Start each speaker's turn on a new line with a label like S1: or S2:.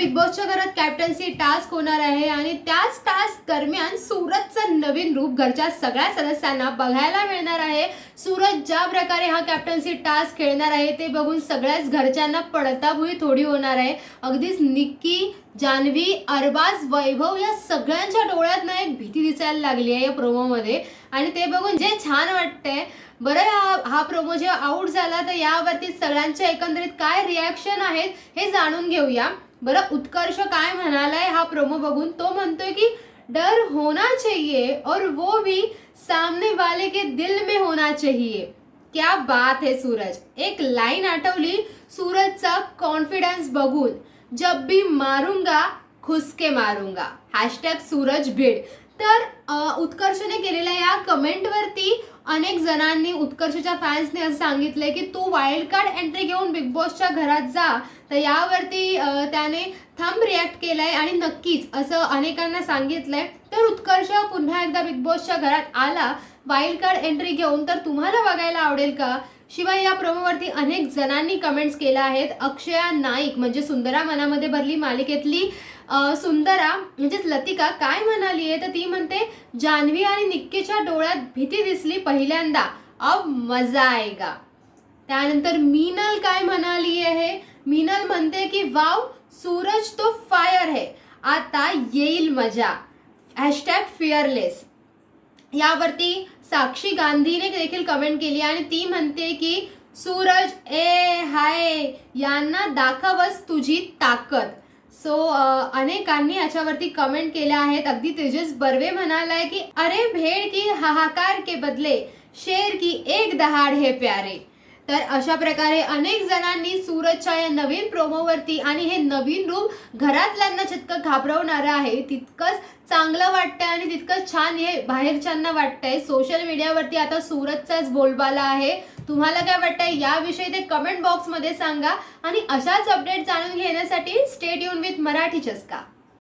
S1: Big बॉसच्या घरात captaincy task होणार आहे आणि त्याच टास्क दरम्यान सूरजचं नवीन रूप घरच्या सगळ्या सदस्यांना बघायला मिळणार आहे. सूरज ज्या प्रकारे हा कॅप्टन्सी टास्क खेळणार आहे ते बघून सगळ्याच घरच्यांना पडताभुई थोडी होणार आहे. अगदीच निक्की जान्हवी अरबाज वैभव या सगळ्यांच्या डोळ्यात ना एक भीती दिसायला लागली आहे या प्रोमोमध्ये आणि ते बघून जे छान वाटतंय बरं हा हा प्रोमो जेव्हा आऊट झाला तर यावरती सगळ्यांच्या एकंदरीत काय रिॲक्शन आहेत हे जाणून घेऊया. बरं उत्कर्ष काय म्हणालाय हा प्रोमो बघून? तो म्हणतोय की डर होना चाहिए और वो भी सामने वाले के दिल में होना चाहिए. क्या बात है सूरज. एक लाईन आठवली सूरजचा कॉन्फिडन्स बघून. जब भी मारूंगा खुसके मारूंगा. हॅशटॅग सूरज भीड. तर उत्कर्षने केलेल्या या कमेंटवरती अनेक जणांनी उत्कर्षच्या फॅन्सने असं सांगितलंय की तू वाईल्ड कार्ड एंट्री घेऊन बिग बॉसच्या घरात जा. तर यावरती त्याने थंब रिॲक्ट केलाय आणि नक्कीच असं अनेकांना सांगितलंय. तर उत्कर्ष पुन्हा एकदा बिग बॉसच्या घरात आला. वाईल्ड कार्ड एंट्री घेऊन तर तुम्हाला बघायला आवडेल का? शिवाय या प्रोमोवरती अनेक जणांनी कमेंट्स केल्या आहेत. अक्षया नाईक म्हणजे सुंदरा मनामध्ये भरली मालिकेतली सुंदरा म्हणजेच लतिका काय म्हणाली आहे? तर ती म्हणते जान्हवी आणि निक्कीच्या डोळ्यात भीती दिसली पहिल्यांदा. अब मजा आएगा. त्यानंतर मीनल काय म्हणाली आहे? मीनल म्हणते की वाव सूरज तो फायर है आता येईल मजा. हॅशटॅग फिअरलेस यावरती साक्षी गांधीने देखील कमेंट केली आणि ती म्हणते की सूरज ए हाय यांना दाखवच तुझी ताकद. सो अनेकांनी याच्यावरती कमेंट केल्या आहेत. अगदी तेजस बर्वे म्हणालाय की अरे भेड की हाहाकार के बदले शेर की एक दहाड हे प्यारे. तर अशा प्रकारे अनेक जणांनी सूरजच्या या नवीन प्रोमोवरती आणि हे नवीन रूप घरातल्यांना जितकं घाबरवणारं आहे तितकंच चांगलं वाटतंय आणि तितकंच छान हे बाहेरच्यांना वाटतंय. सोशल मीडियावरती आता सूरजचाच बोलबाला आहे. तुम्हाला काय वाटतंय याविषयी ते कमेंट बॉक्समध्ये सांगा आणि अशाच अपडेट जाणून घेण्यासाठी स्टेट युन विथ मराठी चस्का.